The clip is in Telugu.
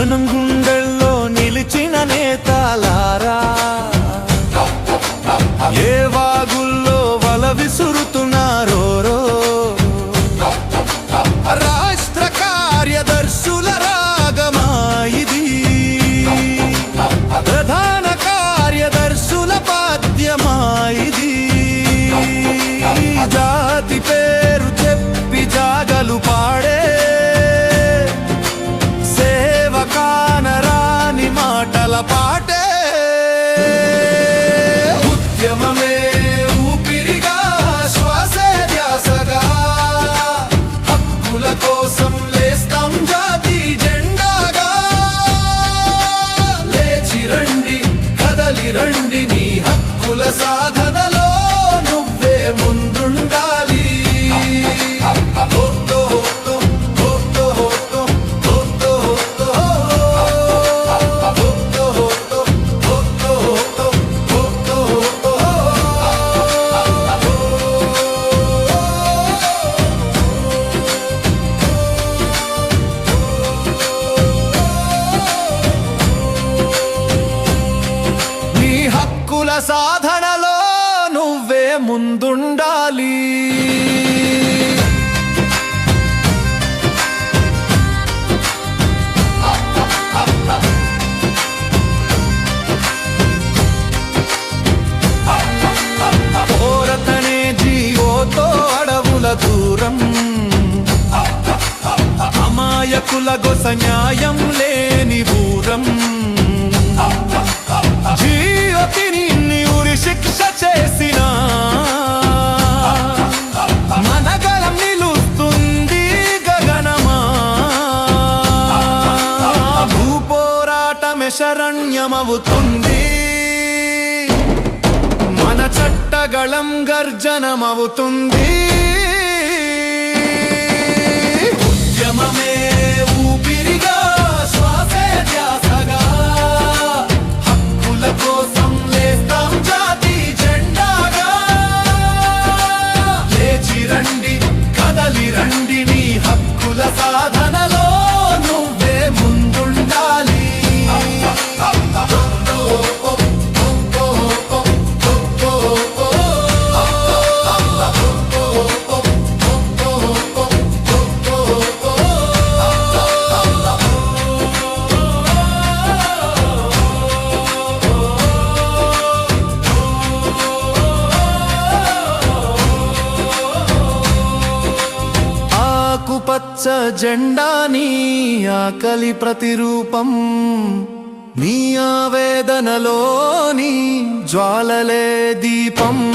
Canım కోసం లేస్తాం జాతి జెండాగా. లేచి రండి కదలి రండి నీ హక్కుల సాధన. సాధనలో నువ్వే ముందుండాలి. శరణ్యమవుతుంది. మన చట్టగళం గర్జనమవుతుంది. ఉద్యమమే ఊపిరిగా శ్వాసే ధ్యాసగా. హక్కుల కోసం లేస్తాం జాతి జెండాగా. లేచి రండి కదలి రండి నీ హక్కుల సాధనలో. ఆకుపచ్చ జెండా నీ ఆకలి ప్రతిరూపం. నీ ఆవేదనలోని జ్వాలలే దీపం.